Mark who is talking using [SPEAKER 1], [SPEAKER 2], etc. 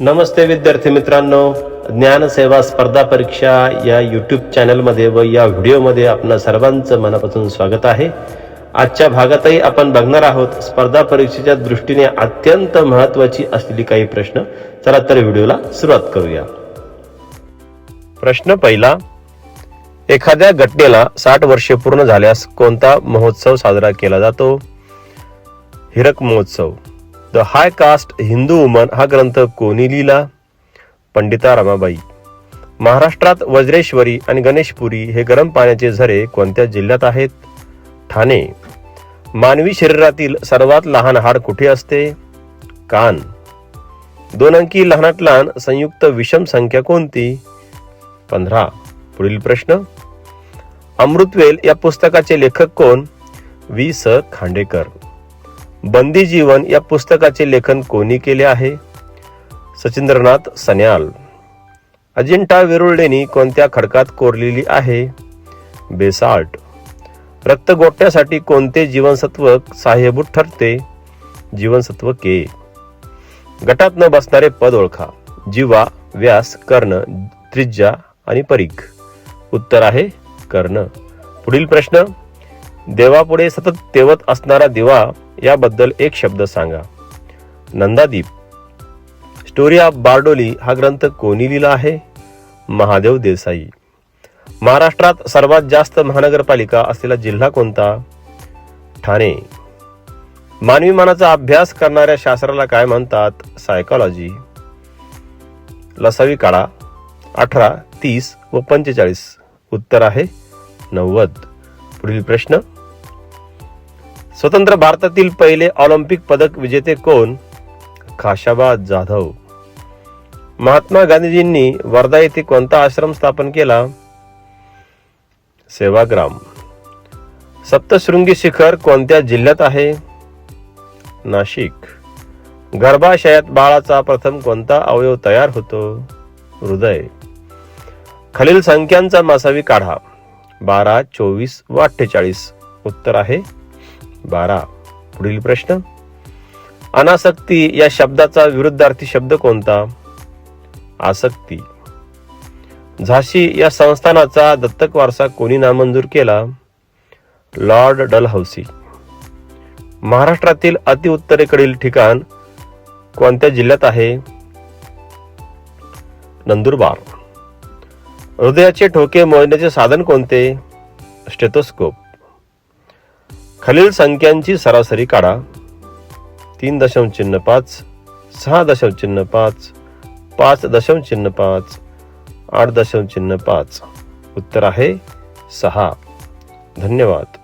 [SPEAKER 1] नमस्ते विद्यार्थी मित्रांनो. ज्ञानसेवा स्पर्धा परीक्षा या यूट्यूब चॅनलमध्ये व या व्हिडिओमध्ये आपणा सर्वांचं मनापासून स्वागत आहे. आजच्या भागातही आपण बघणार आहोत स्पर्धा परीक्षेच्या दृष्टीने अत्यंत महत्त्वाची असलेली काही प्रश्न. चला तर व्हिडिओला सुरुवात करूया. प्रश्न पहिला एखाद्या घटनेला साठ वर्षे पूर्ण झाल्यास कोणता महोत्सव साजरा केला जातो? हिरक महोत्सव. The high caste Hindu woman हा ग्रंथ कोणी लिहिला? पंडिता रमाबाई. महाराष्ट्रात वज्रेश्वरी आणि गणेशपुरी हे गरम पाण्याचे झरे कोणत्या जिल्ह्यात आहेत? ठाणे. मानवी शरीरातील सर्वात लहान हाड कुठे असते? कान. दोन अंकी लहानात लहान संयुक्त विषम संख्या कोणती? पंधरा. पुढील प्रश्न. अमृतवेल या पुस्तकाचे लेखक कोण? वी स. खांडेकर. बंदी जीवन या पुस्तकाचे लेखन कोणी केले आहे? सचिंद्रनाथ सन्याल. अजिंठा वेरुळलेणी कोणत्या खडकात कोरलेली आहे? बेसाल्ट. रक्त गोठण्यासाठी कोणते जीवनसत्व सहाय्यभूत ठरते? जीवनसत्व के. गटात न बसणारे पद ओळखा. जीवा व्यास कर्ण त्रिज्या आणि परीघ. उत्तर आहे कर्ण. पुढील प्रश्न. देवापुढे सतत तेवत असणारा दिवा याबद्दल एक शब्द सांगा. नंदादीप स्टोरी ऑफ बारडोली हा ग्रंथ कोणी लिहिला आहे? महादेव देसाई. महाराष्ट्रात सर्वात जास्त महानगरपालिका असलेला जिल्हा कोणता? ठाणे. मानवी मनाचा अभ्यास करणाऱ्या शास्त्राला काय म्हणतात? सायकॉलॉजी लसावी काळा अठरा तीस व पंचेचाळीस. उत्तर आहे नव्वद. पुढील प्रश्न स्वतंत्र भारतातील पहिले ऑलिम्पिक पदक विजेते कोण? खाशाबा जाधव. महात्मा गांधीजींनी वर्धा येथे कोणता आश्रम स्थापन केला? सेवाग्राम. सप्तशृंगी शिखर कोणत्या जिल्ह्यात आहे? नाशिक. गर्भाशयात बाळाचा प्रथम कोणता अवयव तयार होतो? हृदय. खालील संख्यांचा मासावी काढा. बारा चोवीस व अठ्ठेचाळीस. उत्तर आहे बारा. पुढील प्रश्न. अनासक्ती या शब्दाचा विरुद्धार्थी शब्द कोणता? आसक्ती. झाशी या संस्थानाचा दत्तक वारसा कोणी नामंजूर केला? Lord Dalhousie. महाराष्ट्रातील अतिउत्तरेकडील ठिकाण कोणत्या जिल्ह्यात आहे? नंदुरबार. हृदयाचे ठोके मोजण्याचे साधन कोणते? स्टेथोस्कोप. खालील संख्यांची सरासरी काढा. तीन दशांश चिन्ह पाच सहा दशांश चिन्ह पाच पाच दशांश चिन्ह पाच आठ दशांश चिन्ह पाच. उत्तर आहे सहा. धन्यवाद.